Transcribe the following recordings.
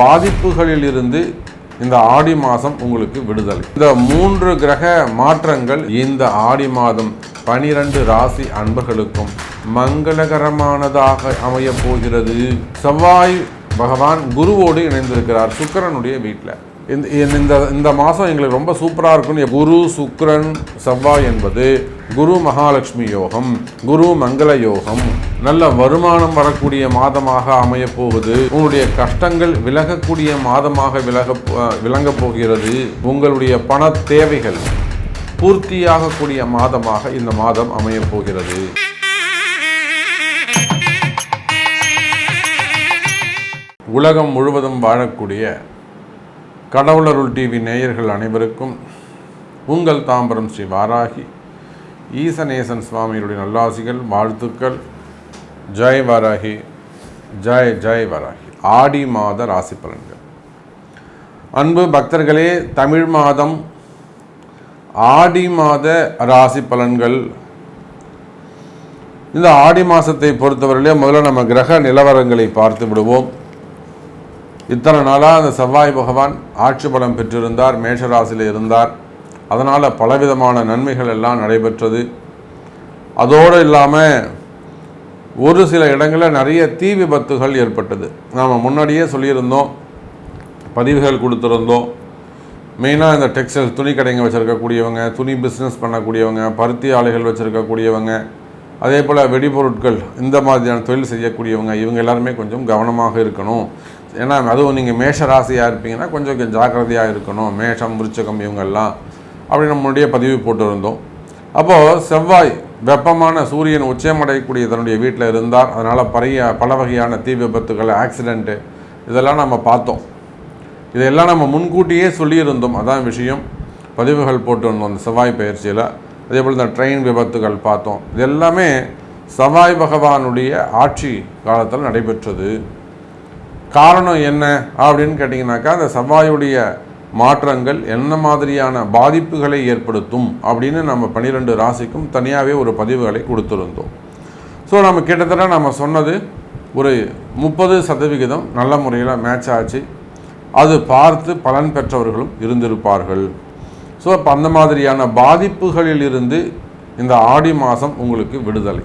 பாதிப்புகளில் இருந்து இந்த ஆடி மாதம் உங்களுக்கு விடுதலை. இந்த மூன்று கிரக மாற்றங்கள் இந்த ஆடி மாதம் பனிரெண்டு ராசி அன்பர்களுக்கும் மங்களகரமானதாக அமையப் போகிறது. செவ்வாய் பகவான் குருவோடு இணைந்திருக்கிறார் சுக்கிரனுடைய வீட்டில். இந்த இந்த இந்த மாதம் எங்களுக்கு ரொம்ப சூப்பராக இருக்கும்னு குரு சுக்ரன் செவ்வாய் என்பது குரு மகாலட்சுமி யோகம் குரு மங்கள யோகம். நல்ல வருமானம் வரக்கூடிய மாதமாக அமையப் போகுது. உங்களுடைய கஷ்டங்கள் விலகக்கூடிய மாதமாக விலக விளங்கப் போகிறது. உங்களுடைய பண தேவைகள் பூர்த்தியாகக்கூடிய மாதமாக இந்த மாதம் அமையப் போகிறது. உலகம் முழுவதும் வாழக்கூடிய கடவுளருள் டிவி நேயர்கள் அனைவருக்கும் உங்கள் தாம்பரம் ஸ்ரீ வாராகி. ஈசநேசன் சுவாமியுடைய நல்லாசிகள் வாழ்த்துக்கள். ஜெய் வாராகி ஜெய் ஜெய் வாராகி. ஆடி மாத ராசி பலன்கள். அன்பு பக்தர்களே தமிழ் மாதம் ஆடி மாத ராசி பலன்கள். இந்த ஆடி மாதத்தை பொறுத்தவரையிலே முதல்ல நம்ம கிரக நிலவரங்களை பார்த்து விடுவோம். இத்தனை நாளாக அந்த செவ்வாய் பகவான் ஆட்சி பலம் பெற்றிருந்தார் மேஷராசியில் இருந்தார். அதனால் பலவிதமான நன்மைகள் எல்லாம் நடைபெற்றது. அதோடு இல்லாமல் ஒரு சில இடங்களில் நிறைய தீ விபத்துகள் ஏற்பட்டது. நாம் முன்னாடியே சொல்லியிருந்தோம் பதிவுகள் கொடுத்துருந்தோம். மெயினாக இந்த டெக்ஸ்டைல் துணி கடைங்க வச்சுருக்கக்கூடியவங்க துணி பிஸ்னஸ் பண்ணக்கூடியவங்க பருத்தி ஆலைகள் வச்சுருக்கக்கூடியவங்க அதே போல் வெடிபொருட்கள் இந்த மாதிரியான தொழில் செய்யக்கூடியவங்க இவங்க எல்லாருமே கொஞ்சம் கவனமாக இருக்கணும். ஏன்னா அதுவும் நீங்கள் மேஷ ராசியாக இருப்பீங்கன்னா கொஞ்சம் ஜாக்கிரதையாக இருக்கணும். மேஷம் விருச்சகம் இவங்கெல்லாம் அப்படி நம்மளுடைய பதிவு போட்டிருந்தோம். அப்போது செவ்வாய் வெப்பமான சூரியன் உச்சமடையக்கூடிய தன்னுடைய வீட்டில் இருந்தார். அதனால் பறைய பல வகையான தீ விபத்துகள் ஆக்சிடெண்ட்டு இதெல்லாம் நம்ம பார்த்தோம். இதெல்லாம் நம்ம முன்கூட்டியே சொல்லியிருந்தோம். அதான் விஷயம். பதிவுகள் போட்டிருந்தோம் அந்த செவ்வாய் பயிற்சியில். அதே போல் இந்த ட்ரெயின் விபத்துகள் பார்த்தோம். இது எல்லாமே செவ்வாய் பகவானுடைய ஆட்சி காலத்தில் நடைபெற்றது. காரணம் என்ன அப்படின்னு கேட்டிங்கனாக்கா அந்த செவ்வாயுடைய மாற்றங்கள் என்ன மாதிரியான பாதிப்புகளை ஏற்படுத்தும் அப்படின்னு நம்ம பன்னிரெண்டு ராசிக்கும் தனியாகவே ஒரு பதிவுகளை கொடுத்துருந்தோம். ஸோ நம்ம கிட்டத்தட்ட நம்ம சொன்னது ஒரு முப்பது சதவிகிதம் நல்ல முறையில் மேட்ச் ஆச்சு. அது பார்த்து பலன் பெற்றவர்களும் இருந்திருப்பார்கள். ஸோ அப்போ அந்த மாதிரியான பாதிப்புகளில் இருந்து இந்த ஆடி மாதம் உங்களுக்கு விடுதலை.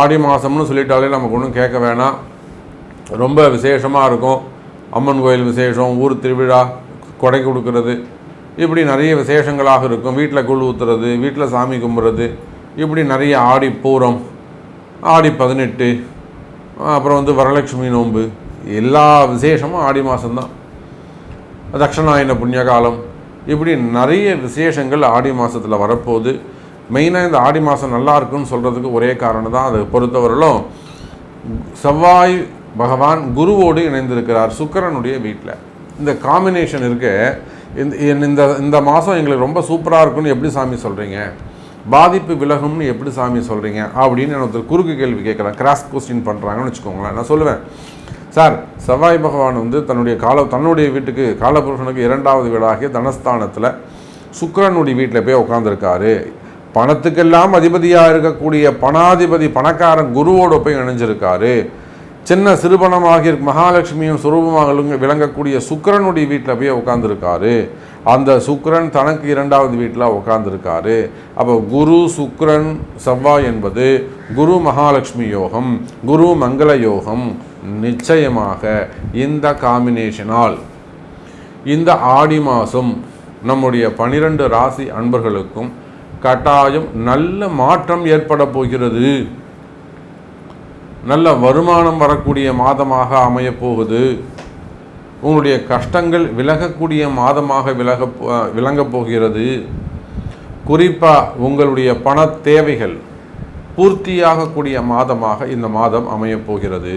ஆடி மாதம்னு சொல்லிட்டாலே நமக்கு ஒன்றும் கேட்க வேணாம். ரொம்ப விசேஷமாக இருக்கும். அம்மன் கோயில் விசேஷம் ஊர் திருவிழா கொடை கொடுக்கறது. இப்படி நிறைய விசேஷங்களாக இருக்கும். வீட்டில் குழு ஊற்றுறது வீட்டில் சாமி கும்பிட்றது இப்படி நிறைய ஆடி பூரம் ஆடி பதினெட்டு அப்புறம் வந்து வரலட்சுமி நோன்பு. எல்லா விசேஷமும் ஆடி மாதம்தான் தட்சணாயன புண்ணிய காலம் இப்படி நிறைய விசேஷங்கள் ஆடி மாதத்தில் வரப்போகுது. மெயினாக இந்த ஆடி மாதம் நல்லா இருக்குன்னு சொல்கிறதுக்கு ஒரே காரணம் தான் அதை. பொறுத்தவரையிலும் செவ்வாய் பகவான் குருவோடு இணைந்திருக்கிறார் சுக்கரனுடைய வீட்டில் இந்த காம்பினேஷன் இருக்கு. இந்த இந்த இந்த மாதம் எங்களுக்கு ரொம்ப சூப்பராக இருக்குன்னு எப்படி சாமி சொல்கிறீங்க பாதிப்பு விலகும்னு எப்படி சாமி சொல்கிறீங்க அப்படின்னு நான் ஒருத்தர் குறுக்கு கேள்வி கேட்குறேன் கிராஸ் கொஸ்டின் பண்ணுறாங்கன்னு வச்சுக்கோங்களேன். நான் சொல்லுவேன். சார் செவ்வாய் பகவான் வந்து தன்னுடைய கால தன்னுடைய வீட்டுக்கு காலபுருஷனுக்கு இரண்டாவது வீடாகிய தனஸ்தானத்தில் சுக்கரனுடைய வீட்டில் போய் உட்காந்துருக்காரு பணத்துக்கெல்லாம் அதிபதியாக இருக்கக்கூடிய பணாதிபதி பணக்காரன் குருவோடு போய் இணைஞ்சிருக்காரு. சின்ன சிறுபணமாகி மகாலட்சுமியும் சுரூபமாக விளங்கக்கூடிய சுக்கரனுடைய வீட்டில் போய் உட்காந்துருக்காரு அந்த சுக்கரன் தனக்கு இரண்டாவது வீட்டில் உட்காந்துருக்காரு அப்போ குரு சுக்கரன் செவ்வாய் என்பது குரு மகாலட்சுமி யோகம் குரு மங்கள யோகம். நிச்சயமாக இந்த காம்பினேஷனால் இந்த ஆடி மாதம் நம்முடைய பனிரெண்டு ராசி அன்பர்களுக்கும் கட்டாயம் நல்ல மாற்றம் ஏற்பட போகிறது. நல்ல வருமானம் வரக்கூடிய மாதமாக அமையப்போகுது உங்களுடைய கஷ்டங்கள் விலகக்கூடிய மாதமாக விலக விளங்கப் போகிறது. குறிப்பாக உங்களுடைய பண தேவைகள் பூர்த்தியாகக்கூடிய மாதமாக இந்த மாதம் அமையப்போகிறது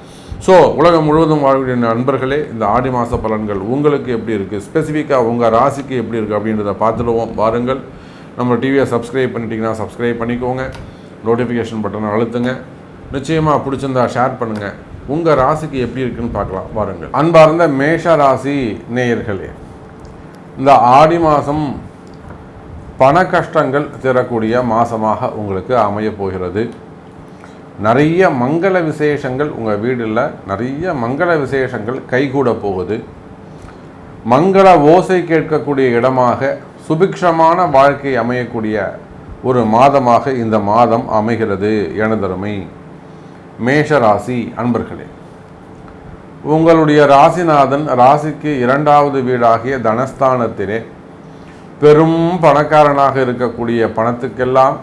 ஸோ உலகம் முழுவதும் வாழக்கூடிய நண்பர்களே இந்த ஆடி மாத பலன்கள் உங்களுக்கு எப்படி இருக்குது ஸ்பெசிஃபிக்காக உங்கள் ராசிக்கு எப்படி இருக்குது அப்படின்றத பார்த்துடுவோம். பாருங்கள் நம்ம டிவியை சப்ஸ்கிரைப் பண்ணிட்டீங்கன்னா சப்ஸ்கிரைப் பண்ணிக்கோங்க. நோட்டிஃபிகேஷன் பட்டனை அழுத்துங்க. நிச்சயமாக பிடிச்சிருந்தா ஷேர் பண்ணுங்கள் உங்கள் ராசிக்கு எப்படி இருக்குன்னு பார்க்கலாம். பாருங்கள் அன்பார்ந்த மேஷ ராசி நேயர்களே இந்த ஆடி மாதம் பண கஷ்டங்கள் தரக்கூடிய மாதமாக உங்களுக்கு அமையப் போகிறது. நிறைய மங்கள விசேஷங்கள் உங்கள் வீடில் நிறைய மங்கள விசேஷங்கள் கைகூட போகுது. மங்கள ஓசை கேட்கக்கூடிய இடமாக சுபிக்ஷமான வாழ்க்கை அமையக்கூடிய ஒரு மாதமாக இந்த மாதம் அமைகிறது எனதருமை மேஷராசி அன்பர்களே. உங்களுடைய ராசிநாதன் ராசிக்கு இரண்டாவது வீடாகிய தனஸ்தானத்திலே பெரும் பணக்காரனாக இருக்கக்கூடிய பணத்துக்கெல்லாம்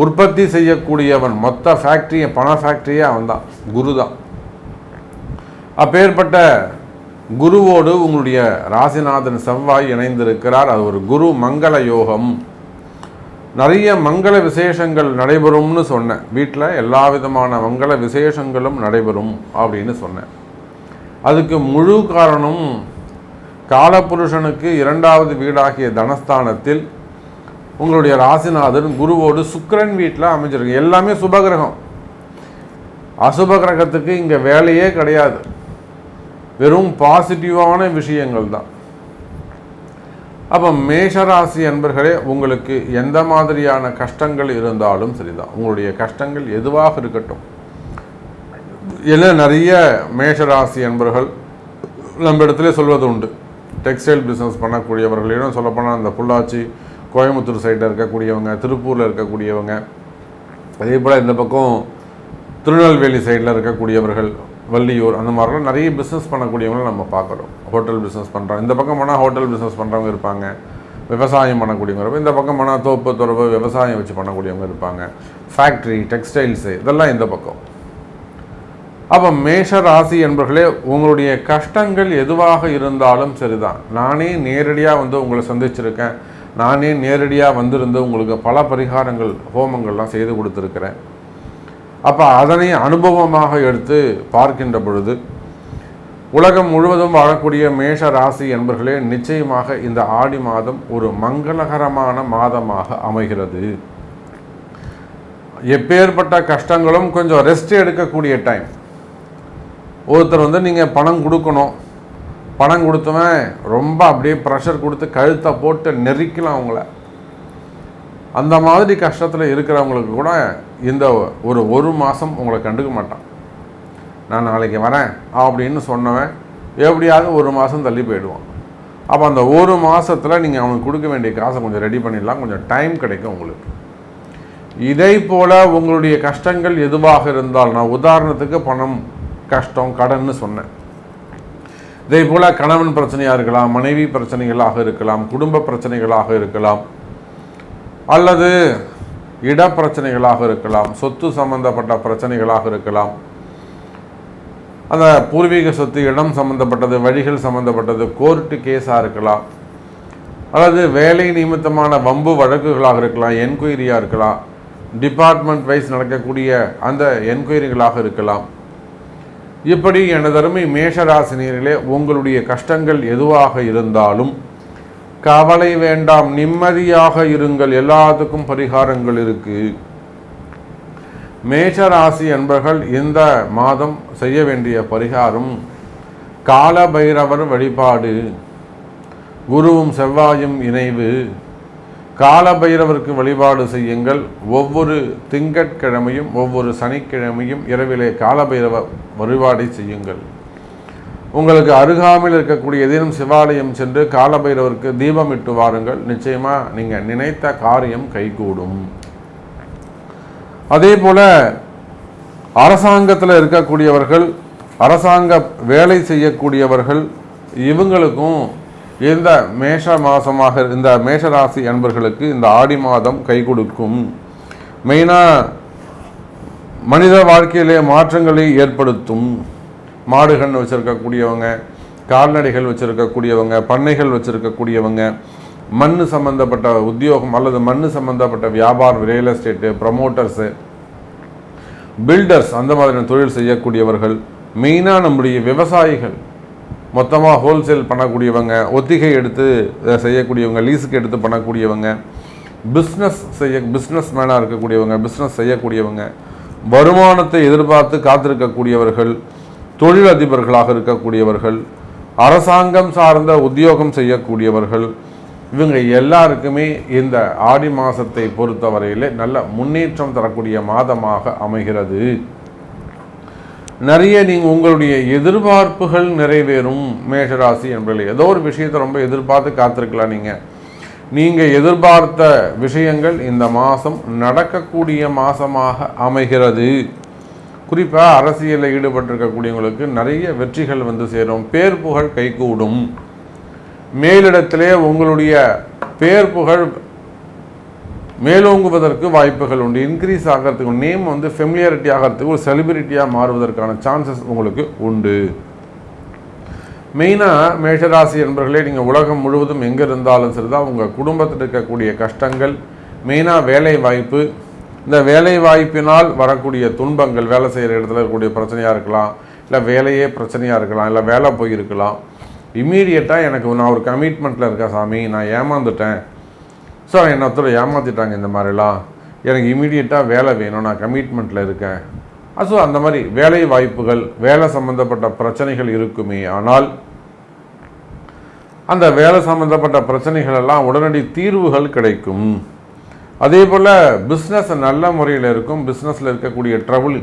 உற்பத்தி செய்யக்கூடியவன் மொத்த ஃபேக்ட்ரியை பண ஃபேக்ட்ரியே அவன் தான் குரு தான் அப்பேற்பட்ட குருவோடு உங்களுடைய ராசிநாதன் செவ்வாய் இணைந்திருக்கிறார். அது ஒரு குரு மங்கள யோகம். நிறைய மங்கள விசேஷங்கள் நடைபெறும்னு சொன்னேன். வீட்டில் எல்லா விதமான மங்கள விசேஷங்களும் நடைபெறும் அப்படின்னு சொன்னேன். அதுக்கு முழு காரணம் காலபுருஷனுக்கு இரண்டாவது வீடாகிய தனஸ்தானத்தில் உங்களுடைய ராசிநாதன் குருவோடு சுக்கரன் வீட்டில் அமைஞ்சிருக்கு. எல்லாமே சுபகிரகம். அசுப கிரகத்துக்கு இங்கே வேலையே கிடையாது. வெறும் பாசிட்டிவான விஷயங்கள் தான். அப்போ மேஷராசி அன்பர்களே உங்களுக்கு எந்த மாதிரியான கஷ்டங்கள் இருந்தாலும் சரிதான். உங்களுடைய கஷ்டங்கள் எதுவாக இருக்கட்டும். எல்லாம் நிறைய மேஷராசி அன்பர்கள் நம்ம இடத்துல சொல்வது உண்டு டெக்ஸ்டைல் பிஸ்னஸ் பண்ணக்கூடியவர்களிடம் சொல்லப்போனால் அந்த பொள்ளாச்சி கோயம்புத்தூர் சைடில் இருக்கக்கூடியவங்க திருப்பூரில் இருக்கக்கூடியவங்க அதே போல் இந்த பக்கம் திருநெல்வேலி சைடில் இருக்கக்கூடியவர்கள் வள்ளியூர் அந்த மாதிரிலாம் நிறைய பிஸ்னஸ் பண்ணக்கூடியவங்களை நம்ம பார்க்குறோம். ஹோட்டல் பிஸ்னஸ் பண்ணுறோம் இந்த பக்கம் போனால் ஹோட்டல் பிஸ்னஸ் பண்ணுறவங்க இருப்பாங்க. விவசாயம் பண்ணக்கூடியவங்க இந்த பக்கம் போனால் தோப்பு துறவு விவசாயம் வச்சு பண்ணக்கூடியவங்க இருப்பாங்க. ஃபேக்ட்ரி டெக்ஸ்டைல்ஸு இதெல்லாம் இந்த பக்கம். அப்போ மேஷ ராசி என்பர்களே உங்களுடைய கஷ்டங்கள் எதுவாக இருந்தாலும் சரிதான். நானே நேரடியாக வந்து உங்களை சந்திச்சிருக்கேன். நானே நேரடியாக வந்திருந்து உங்களுக்கு பல பரிகாரங்கள் ஹோமங்கள்லாம் செய்து கொடுத்துருக்கிறேன். அப்போ அதனை அனுபவமாக எடுத்து பார்க்கின்ற பொழுது உலகம் முழுவதும் வாழக்கூடிய மேஷ ராசி என்பர்களே நிச்சயமாக இந்த ஆடி மாதம் ஒரு மங்களகரமான மாதமாக அமைகிறது. எப்பேற்பட்ட கஷ்டங்களும் கொஞ்சம் ரெஸ்ட் எடுக்கக்கூடிய டைம் ஒருத்தர் வந்து நீங்கள் பணம் கொடுக்கணும். பணம் கொடுத்தவன் ரொம்ப அப்படியே ப்ரெஷர் கொடுத்து கழுத்தை போட்டு நெரிக்கலாம் அவங்கள. அந்த மாதிரி கஷ்டத்தில் இருக்கிறவங்களுக்கு கூட இந்த ஒரு ஒரு மாதம் உங்களை கண்டுக்க மாட்டான். நான் நாளைக்கு வரேன் அப்படின்னு சொன்னவன் எப்படியாவது ஒரு மாதம் தள்ளி போயிடுவான். அப்போ அந்த ஒரு மாதத்தில் நீங்கள் அவனுக்கு கொடுக்க வேண்டிய காசை கொஞ்சம் ரெடி பண்ணிடலாம். கொஞ்சம் டைம் கிடைக்கும் உங்களுக்கு. இதே போல் உங்களுடைய கஷ்டங்கள் எதுவாக இருந்தால் நான் உதாரணத்துக்கு பணம் கஷ்டம் கடன்னு சொன்னேன். இதே போல் கணவன் பிரச்சனையாக இருக்கலாம் மனைவி பிரச்சனைகளாக இருக்கலாம் குடும்ப பிரச்சனைகளாக இருக்கலாம் அல்லது இட பிரச்சனைகளாக இருக்கலாம் சொத்து சம்பந்தப்பட்ட பிரச்சனைகளாக இருக்கலாம். அந்த பூர்வீக சொத்து இடம் சம்மந்தப்பட்டது வழிகள் சம்மந்தப்பட்டது கோர்ட்டு கேஸாக இருக்கலாம் அல்லது வேலை நிமித்தமான வம்பு வழக்குகளாக இருக்கலாம் என்கொயரியாக இருக்கலாம் டிபார்ட்மெண்ட் வைஸ் நடக்கக்கூடிய அந்த என்கொயரிகளாக இருக்கலாம். இப்படி எனது அருமை மேஷராசினியர்களே உங்களுடைய கஷ்டங்கள் எதுவாக இருந்தாலும் கவலை வேண்டாம் நிம்மதியாக இருங்கள் எல்லாத்துக்கும் பரிகாரங்கள் இருக்கு. மேஷராசி என்பர்கள் இந்த மாதம் செய்ய வேண்டிய பரிகாரம் கால பைரவர் வழிபாடு குருவும் செவ்வாயும் இணைவு கால பைரவருக்கு வழிபாடு செய்யுங்கள். ஒவ்வொரு திங்கட்கிழமையும் ஒவ்வொரு சனிக்கிழமையும் இரவிலே கால பைரவ வழிபாடை செய்யுங்கள். உங்களுக்கு அருகாமையில் இருக்கக்கூடிய ஏதேனும் சிவாலயம் சென்று கால பைரவருக்கு தீபம் இட்டு வாருங்கள். நிச்சயமாக நீங்கள் நினைத்த காரியம் கைகூடும். அதே போல் அரசாங்கத்தில் இருக்கக்கூடியவர்கள் அரசாங்க வேலை செய்யக்கூடியவர்கள் இவங்களுக்கும் இந்த மேஷ மாதமாக இந்த மேஷராசி அன்பர்களுக்கு இந்த ஆடி மாதம் கை கொடுக்கும். மெயினாக மனித வாழ்க்கையிலே மாற்றங்களை ஏற்படுத்தும். மாடுகள் வச்சுருக்கக்கூடியவங்க கால்நடைகள் வச்சுருக்கக்கூடியவங்க பண்ணைகள் வச்சுருக்கக்கூடியவங்க மண் சம்மந்தப்பட்ட உத்தியோகம் அல்லது மண் சம்மந்தப்பட்ட வியாபாரம் ரியல் எஸ்டேட்டு ப்ரமோட்டர்ஸு பில்டர்ஸ் அந்த மாதிரியான தொழில் செய்யக்கூடியவர்கள் மெயினாக நம்முடைய விவசாயிகள். மொத்தமாக ஹோல்சேல் பண்ணக்கூடியவங்க ஒத்திகை எடுத்து செய்யக்கூடியவங்க லீஸுக்கு எடுத்து பண்ணக்கூடியவங்க பிஸ்னஸ் செய்ய பிஸ்னஸ் மேனாக இருக்கக்கூடியவங்க பிஸ்னஸ் செய்யக்கூடியவங்க வருமானத்தை எதிர்பார்த்து காத்திருக்கக்கூடியவர்கள் தொழிலதிபர்களாக இருக்கக்கூடியவர்கள் அரசாங்கம் சார்ந்த உத்தியோகம் செய்யக்கூடியவர்கள் இவங்க எல்லாருக்குமே இந்த ஆடி மாதத்தை பொறுத்தவரையில் நல்ல முன்னேற்றம் தரக்கூடிய மாதமாக அமைகிறது. நிறைய நீங்கள் உங்களுடைய எதிர்பார்ப்புகள் நிறைவேறும் மேஷராசி என்பதில். ஏதோ ஒரு விஷயத்தை ரொம்ப எதிர்பார்த்து காத்திருக்கலாம் நீங்கள் நீங்கள் எதிர்பார்த்த விஷயங்கள் இந்த மாதம் நடக்கக்கூடிய மாதமாக அமைகிறது. குறிப்பாக அரசியலில் ஈடுபட்டிருக்கக்கூடியவங்களுக்கு நிறைய வெற்றிகள் வந்து சேரும். பேர் புகழ் கைகூடும். மேலிடத்திலே உங்களுடைய பேர் புகழ் மேலோங்குவதற்கு வாய்ப்புகள் உண்டு. இன்க்ரீஸ் ஆகிறதுக்கு நேம் வந்து ஃபெமிலியாரிட்டி ஆகிறதுக்கு ஒரு செலிபிரிட்டியாக மாறுவதற்கான சான்சஸ் உங்களுக்கு உண்டு. மெயினாக மேஷராசி என்பர்களே நீங்கள் உலகம் முழுவதும் எங்கே இருந்தாலும் சரி தான் உங்கள் குடும்பத்தில் இருக்கக்கூடிய கஷ்டங்கள் மெயினாக வேலை வாய்ப்பு இந்த வேலை வாய்ப்பினால் வரக்கூடிய துன்பங்கள் வேலை செய்கிற இடத்துல இருக்கக்கூடிய பிரச்சனையாக இருக்கலாம் இல்லை வேலையே பிரச்சனையாக இருக்கலாம் இல்லை வேலை போயிருக்கலாம். இம்மீடியட்டாக எனக்கு நான் ஒரு கமிட்மெண்ட்டில் இருக்கேன் சாமி நான் ஏமாந்துட்டேன். ஸோ என்னை ஒருத்தர் ஏமாற்றிட்டாங்க இந்த மாதிரிலாம். எனக்கு இமீடியட்டாக வேலை வேணும். நான் கமிட்மெண்ட்டில் இருக்கேன். ஸோ அந்த மாதிரி வேலை வாய்ப்புகள் வேலை சம்மந்தப்பட்ட பிரச்சனைகள் இருக்குமே. ஆனால் அந்த வேலை சம்மந்தப்பட்ட பிரச்சனைகள் எல்லாம் உடனடி தீர்வுகள் கிடைக்கும். அதே போல் பிஸ்னஸ் நல்ல முறையில் இருக்கும். பிஸ்னஸில் இருக்கக்கூடிய ட்ரபுள்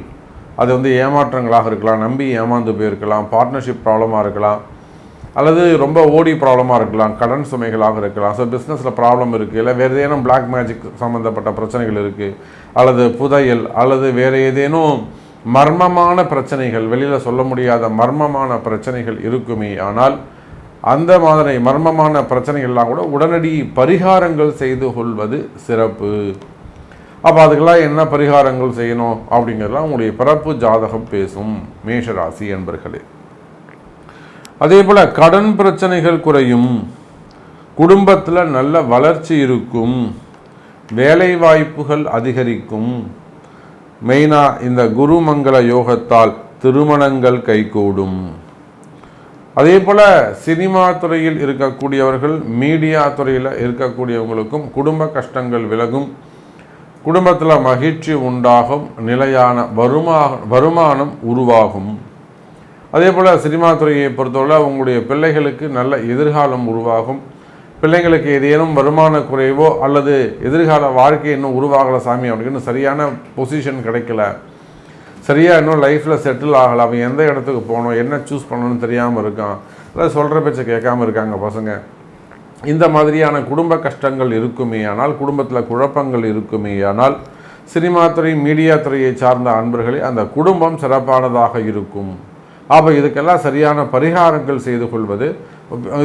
அது வந்து ஏமாற்றங்களாக இருக்கலாம். நம்பி ஏமாந்து போயிருக்கலாம். பார்ட்னர்ஷிப் ப்ராப்ளமாக இருக்கலாம். அல்லது ரொம்ப ஓடி ப்ராப்ளமாக இருக்கலாம் கடன் சுமைகளாக இருக்கலாம். ஸோ பிஸ்னஸில் ப்ராப்ளம் இருக்குது இல்லை வேறு ஏதேனும் பிளாக் மேஜிக் சம்மந்தப்பட்ட பிரச்சனைகள் இருக்குது அல்லது புதையல் அல்லது வேறு ஏதேனும் மர்மமான பிரச்சனைகள் வெளியில் சொல்ல முடியாத மர்மமான பிரச்சனைகள் இருக்குமே ஆனால் அந்த மாதிரி மர்மமான பிரச்சனைகள்லாம் கூட உடனடி பரிகாரங்கள் செய்து கொள்வது சிறப்பு. அப்போ அதுக்கெல்லாம் என்ன பரிகாரங்கள் செய்யணும் அப்படிங்கிறதுலாம் உங்களுடைய பிறப்பு ஜாதகம் பேசும். மேஷராசி என்பர்களே அதே போல் கடன் பிரச்சனைகள் குறையும். குடும்பத்தில் நல்ல வளர்ச்சி இருக்கும். வேலை வாய்ப்புகள் அதிகரிக்கும். மெயினாக இந்த குருமங்கள யோகத்தால் திருமணங்கள் கைகூடும். அதே போல் சினிமா துறையில் இருக்கக்கூடியவர்கள் மீடியா துறையில் இருக்கக்கூடியவங்களுக்கும் குடும்ப கஷ்டங்கள் விலகும். குடும்பத்தில் மகிழ்ச்சி உண்டாகும். நிலையான வருமா வருமானம் உருவாகும். அதே போல் சினிமா துறையை பொறுத்தவரை உங்களுடைய பிள்ளைகளுக்கு நல்ல எதிர்காலம் உருவாகும். பிள்ளைங்களுக்கு ஏதேனும் வருமான குறைவோ அல்லது எதிர்கால வாழ்க்கை இன்னும் உருவாகலை சாமி அப்படின்னு சரியான பொசிஷன் கிடைக்கல. சரியாக இன்னும் லைஃப்பில் செட்டில் ஆகலை. அவன் எந்த இடத்துக்கு போகணும் என்ன சூஸ் பண்ணணும்னு தெரியாமல் இருக்கான். அதாவது சொல்கிற பேச்சை கேட்காம இருக்காங்க பசங்க. இந்த மாதிரியான குடும்ப கஷ்டங்கள் இருக்குமே ஆனால் குடும்பத்தில் குழப்பங்கள் இருக்குமே ஆனால் சினிமா துறை மீடியா துறையை சார்ந்த அன்பர்களே அந்த குடும்பம் சிறப்பானதாக இருக்கும். அப்போ இதுக்கெல்லாம் சரியான பரிகாரங்கள் செய்து கொள்வது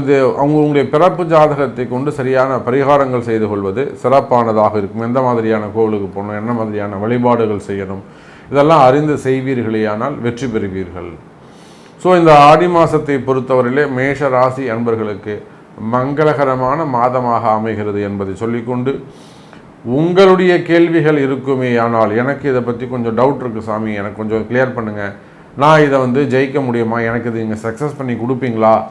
இது அவங்களுடைய பிறப்பு ஜாதகத்தை கொண்டு சரியான பரிகாரங்கள் செய்து கொள்வது சிறப்பானதாக இருக்கும். எந்த மாதிரியான கோவிலுக்கு போகணும் என்ன மாதிரியான வழிபாடுகள் செய்யணும் இதெல்லாம் அறிந்து செய்வீர்களேயானால் வெற்றி பெறுவீர்கள். ஸோ இந்த ஆடி மாதத்தை பொறுத்தவரையிலே மேஷ ராசி அன்பர்களுக்கு மங்களகரமான மாதமாக அமைகிறது என்பதை சொல்லிக்கொண்டு உங்களுடைய கேள்விகள் இருக்குமே ஆனால் எனக்கு இதை பற்றி கொஞ்சம் டவுட் இருக்குது சாமி. எனக்கு கொஞ்சம் கிளியர் பண்ணுங்கள் நான் இதை வந்து ஜெயிக்க முடியுமா? எனக்கு இது நீங்கள் சக்ஸஸ் பண்ணி கொடுப்பீங்களா?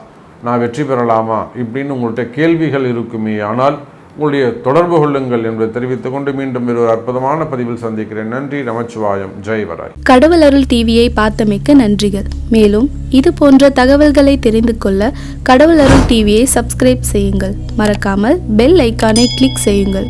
நான் வெற்றி பெறலாமா? இப்படின்னு உங்கள்கிட்ட கேள்விகள் இருக்குமே. ஆனால் உங்களுடைய தொடர்பு கொள்ளுங்கள் என்பதை தெரிவித்துக் கொண்டு மீண்டும் ஒரு அற்புதமான பதிவில் சந்திக்கிறேன். நன்றி நமச்சிவாயம். ஜெய் வராய். கடவுள் அருள் டிவியை பார்த்தமைக்க நன்றிகள். மேலும் இது போன்ற தகவல்களை தெரிந்து கொள்ள கடவுள் அருள் டிவியை சப்ஸ்கிரைப் செய்யுங்கள். மறக்காமல் பெல் ஐக்கானை கிளிக் செய்யுங்கள்.